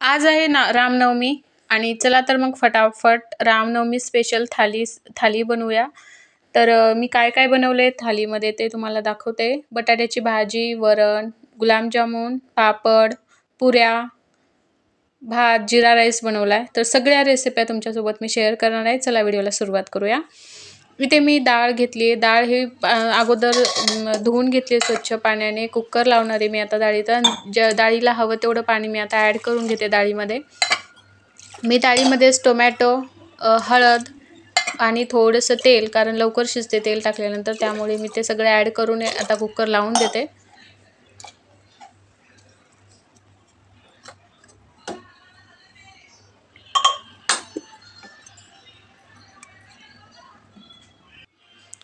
आज आहे ना रामनवमी आणि चला तर मग फटाफट रामनवमी स्पेशल थाली थाली बनवूया. तर मी काय काय बनवले थालीमध्ये ते तुम्हाला दाखवते. बटाट्याची भाजी वरण गुलाबजामून पापड पुऱ्या भात जिरा राईस बनवला आहे तर सगळ्या रेसिप्या तुमच्यासोबत मी शेअर करणार आहे. चला व्हिडिओला सुरुवात करूया. इथे मी डाळ घेतली आहे. डाळ ही अगोदर धुवून घेतली स्वच्छ पाण्याने. कुकर लावणार आहे मी आता डाळीचा. ज्या डाळीला हवं तेवढं पाणी मी आता ॲड करून घेते डाळीमध्ये. मी डाळीमध्येच टोमॅटो हळद आणि थोडंसं तेल कारण लवकर शिजते तेल टाकल्यानंतर त्यामुळे मी ते सगळं ॲड करून आता कुकर लावून देते.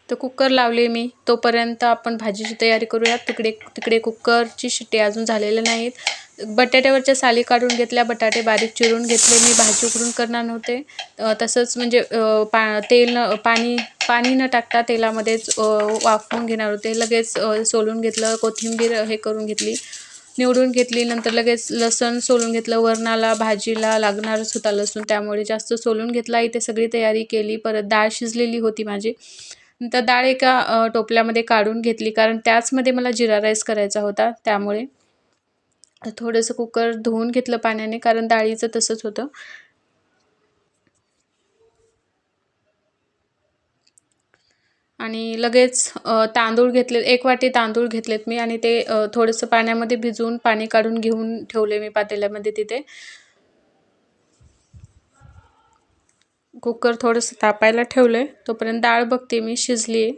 तर कुकर लावले मी. तोपर्यंत आपण भाजीची तयारी करूया तिकडे तिकडे कुकरची शिट्टी अजून झालेल्या नाहीत. बटाट्यावरच्या साली काढून घेतल्या. बटाटे बारीक चिरून घेतले. मी भाजी उकडून करणार नव्हते. तसंच म्हणजे पा तेल न पाणी पाणी न टाकता तेलामध्येच वाफवून घेणार होते. लगेच सोलून घेतलं. कोथिंबीर हे करून घेतली. निवडून घेतली. नंतर लगेच लसूण सोलून घेतलं. वरणाला भाजीला लागणारच होता लसूण. त्यामुळे जास्त सोलून घेतला. इथे सगळी तयारी केली. परत डाळ शिजलेली होती माझी. नंतर डाळ एका टोपल्यामध्ये काढून घेतली. कारण त्याचमध्ये मला जिरा राईस करायचा होता त्यामुळे. थोडंसं कुकर धुवून घेतलं पाण्याने कारण डाळीचं तसंच होतं. आणि लगेच तांदूळ घेतले एक वाटी तांदूळ घेतलेत मी. आणि ते थोडंसं पाण्यामध्ये भिजवून पाणी काढून घेऊन ठेवले मी पातेल्यामध्ये तिथे. कुकर थोडंसं तापायला ठेवलं आहे तोपर्यंत डाळ बघते मी शिजली आहे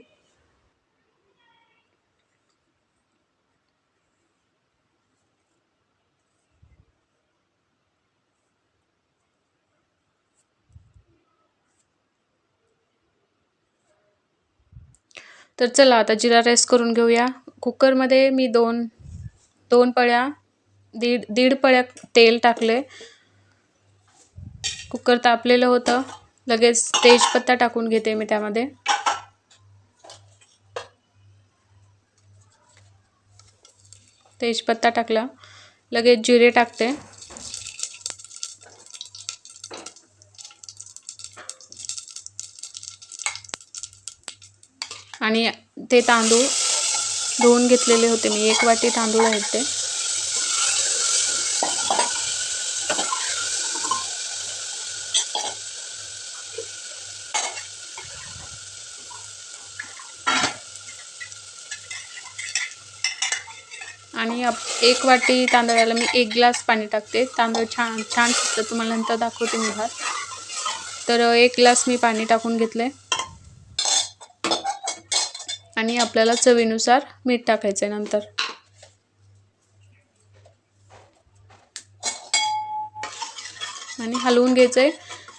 तर चला आता जिरा राईस करून घेऊया. कुकरमध्ये मी दोन दोन पळ्या दीड दीड पळ्या तेल टाकले कुकर तापलेलं होतं. लगेच तेजपत्ता टाकून घेते मी त्यामध्ये. तेजपत्ता टाकला. लगेच जिरे टाकते. आणि ते तांदूळ धुवून घेतलेले होते मी. एक वाटी तांदूळ आहेत ते. आप एक वाटी तांदळाला मी एक ग्लास पाणी टाकते. तांदूळ छान छान शिजतं तुम्हाला नंतर दाखवते मी भात. तर एक ग्लास मी पाणी टाकून घेतले. आणि आपल्याला चवीनुसार मीठ टाकायचं आहे नंतर. आणि हलवून घ्यायचं आहे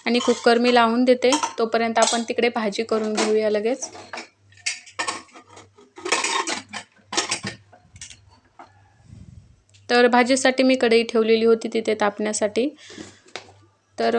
आणि कुकर मी लावून देते. तोपर्यंत आपण तिकडे भाजी करून घेऊया लगेच. तर भाजीसाठी मी कढई ठेवलेली होती तिथे तापण्यासाठी. तर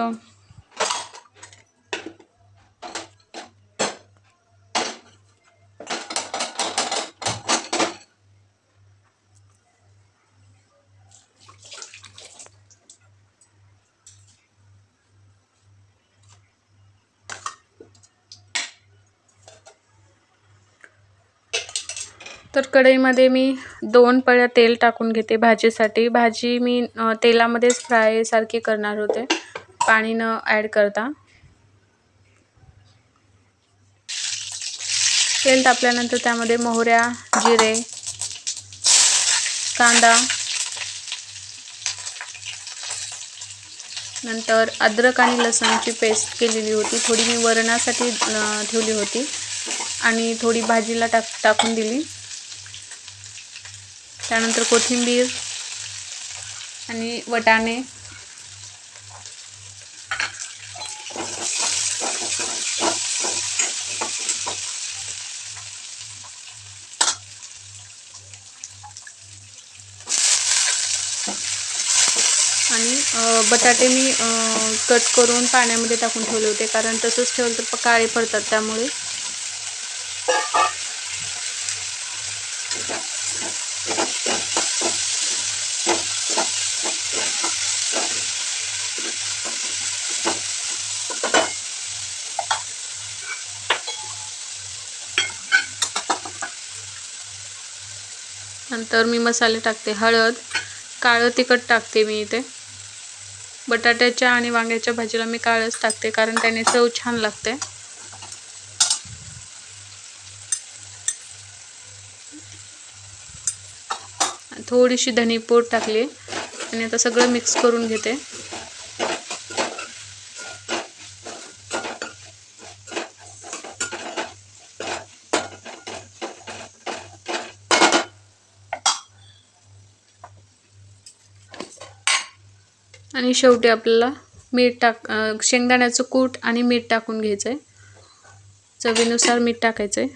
तर कढईमध्ये मी दोन पळ्या तेल टाकून घेते भाजीसाठी. भाजी मी तेलामध्येच फ्रायसारखी करणार होते. पाणी न ॲड करता. तेल तापल्यानंतर त्यामध्ये मोहऱ्या जिरे कांदा नंतर अद्रक आणि लसणची पेस्ट केलेली होती. थोडी मी वरणासाठी ठेवली होती आणि थोडी भाजीला टाक टाकून दिली. त्यानंतर कोथिंबीर आणि वटाणे. आणि बटाटे मी कट करून पाण्यामध्ये टाकून ठेवले होते. कारण तसंच ठेवलं तर काळे पडतात त्यामुळे. नंतर मी मसाले टाकते हळद काळं तिखट टाकते मी इथे. बटाट्याच्या आणि वांग्याच्या भाजीला मी काळंच टाकते कारण त्याने चव छान लागते. थोडीशी धनीपूड टाकली आणि आता सगळं मिक्स करून घेते. आणि शेवटी आपल्याला मीठ टाक शेंगदाण्याचं कूट आणि मीठ टाकून घ्यायचं आहे चवीनुसार मीठ टाकायचं आहे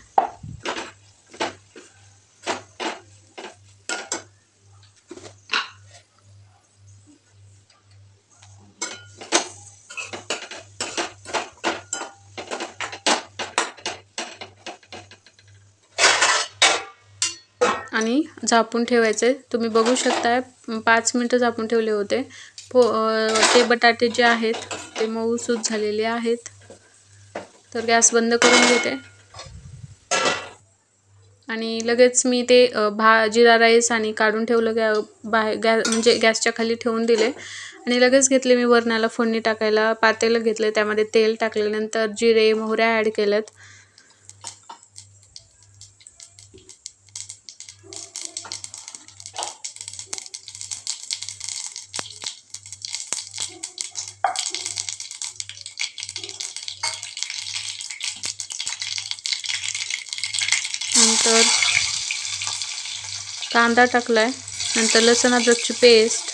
आणि झापून ठेवायचे तुम्ही बघू शकताय पाच मिनटं झापून ठेवले होते. पो ते बटाटे जे आहेत ते मऊसूत झालेले आहेत. तर गॅस बंद करून घेते. आणि लगेच मी ते भा जिरा राईस आणि काढून ठेवलं गॅ बाहेर गॅ म्हणजे गॅसच्या खाली ठेवून दिले. आणि लगेच घेतले मी वरणाला फोडणी टाकायला. पातेलं घेतलं त्यामध्ये तेल टाकल्यानंतर जिरे मोहऱ्या ॲड केल्यात. नंतर कांदा टाकलाय नंतर लसण अद्रकची पेस्ट.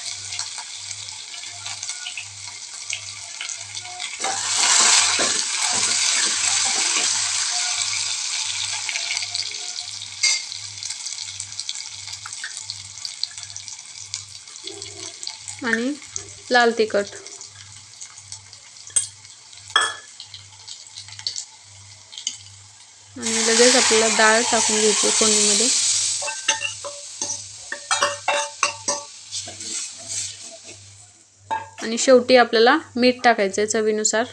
आणि लाल तिखट आणि लगेच आपल्याला डाळ टाकून घ्यायची फोडणीमध्ये. आणि शेवटी आपल्याला मीठ टाकायचं आहे चवीनुसार.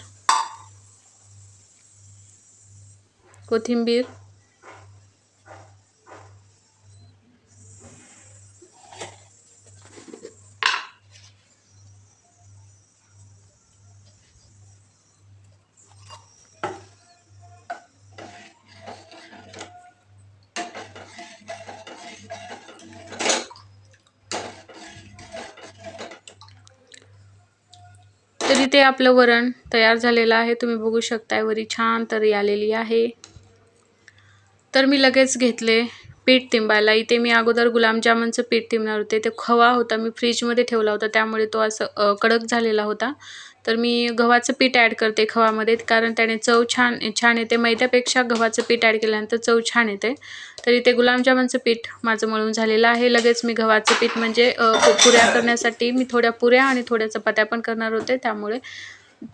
कोथिंबीर. तर इथे आपलं वरण तयार झालेलं आहे. तुम्ही बघू शकताय वरी छान तरी आलेली आहे. तर मी लगेच घेतले. पीठ तिंबायला. इथे मी अगोदर गुलाबजामुनचं पीठ तिंबणार होते. ते खवा होता मी फ्रीजमध्ये ठेवला होता. त्यामुळे तो असं कडक झालेला होता. तर मी गव्हाचं पीठ ॲड करते खवामध्ये कारण त्याने चव छान छान येते. मैद्यापेक्षा गव्हाचं पीठ ॲड केल्यानंतर चव छान येते. तर इथे गुलाबजामुनचं पीठ माझं मळून झालेलं आहे. लगेच मी गव्हाचं पीठ म्हणजे पुऱ्या करण्यासाठी मी थोड्या पुऱ्या आणि थोड्या चपात्या पण करणार होते. त्यामुळे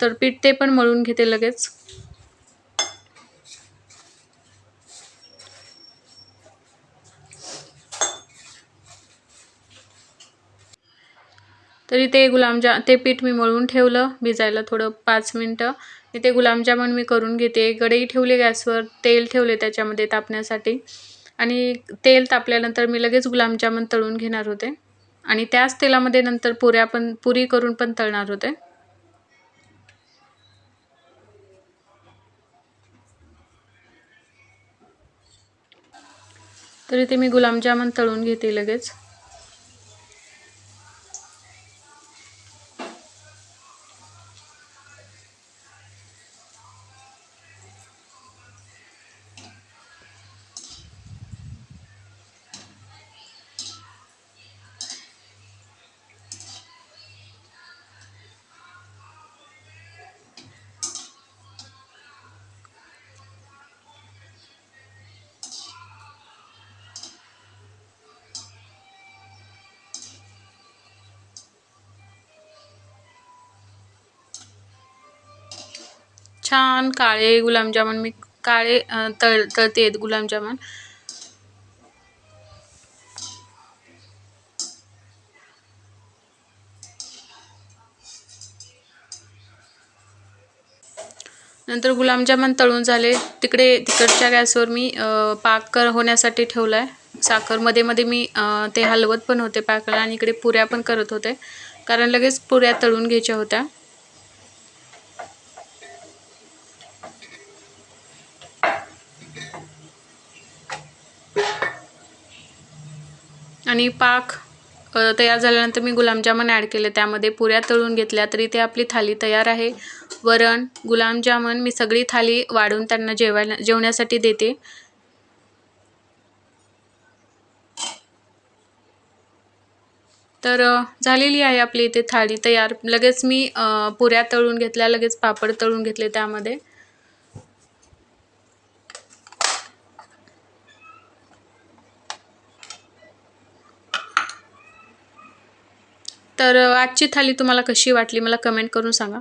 तर पीठ ते पण मळून घेते लगेच. तर इथे गुलाबजा ते पीठ मी मळून ठेवलं भिजायला थोडं पाच मिनटं. इथे गुलाबजामुन मी करून घेते. कढई ठेवली गॅसवर तेल ठेवले त्याच्यामध्ये तापण्यासाठी. आणि तेल तापल्यानंतर मी लगेच गुलाबजामुन तळून घेणार होते. आणि त्याच तेलामध्ये नंतर पुऱ्या पण पुरी करून पण तळणार होते. तर इथे मी गुलाबजामुन तळून घेते लगेच. छान काळे गुलाबजामुन मी काळे तळ तळते आहेत गुलाबजामुन नंतर गुलाबजामुन तळून झाले. तिकडे तिकडच्या गॅसवर मी पाक होण्यासाठी ठेवला आहे साखरमध्ये मध्ये मी ते हलवत पण होते पाकाला आणि इकडे पुऱ्या पण करत होते. कारण लगेच पुऱ्या तळून घ्यायच्या होत्या. आणि पाक तयार झाल्यानंतर मी गुलाबजामुन ॲड केले. त्यामध्ये पुऱ्या तळून घेतल्या तरी ते आपली थाली तयार आहे. वरण गुलाबजामुन मी सगळी थाली वाढून त्यांना जेवायला जेवण्यासाठी देते. तर झालेली आहे आपली इथे थाळी तयार. लगेच मी पुऱ्या तळून घेतल्या लगेच पापड तळून घेतले त्यामध्ये. तर आजची थाली तुम्हाला कशी वाटली? मला कमेंट करून सांगा.